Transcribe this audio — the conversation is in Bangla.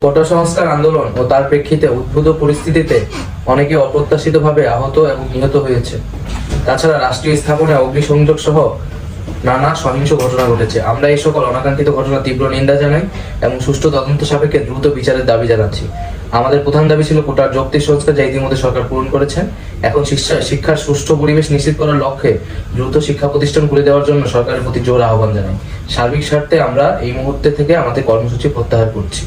কোটা সংস্কার আন্দোলন ও তার প্রেক্ষিতে উদ্ভূত পরিস্থিতিতে অনেকে অপ্রত্যাশিতভাবে আহত এবং নিহত হয়েছে। তাছাড়া রাষ্ট্রীয় স্থাপনে অগ্নিসংযোগ সহ নানা সহিংস ঘটনা ঘটেছে। আমরা এই সকল অনাকাঙ্ক্ষিত ঘটনা তীব্র নিন্দা জানাই এবং সুষ্ঠু তদন্ত সাপেক্ষে দ্রুত বিচারের দাবি জানাচ্ছি। আমাদের প্রধান দাবি ছিল কোটার যৌক্তিক সংস্কার যা ইতিমধ্যে সরকার পূরণ করেছেন এখন শিক্ষা- শিক্ষার সুষ্ঠু পরিবেশ নিশ্চিত করার লক্ষ্যে দ্রুত শিক্ষা প্রতিষ্ঠান খুলে দেওয়ার জন্য সরকারের প্রতি জোর আহ্বান জানাই। সার্বিক স্বার্থে আমরা এই মুহূর্তে থেকে আমাদের কর্মসূচি প্রত্যাহার করছি।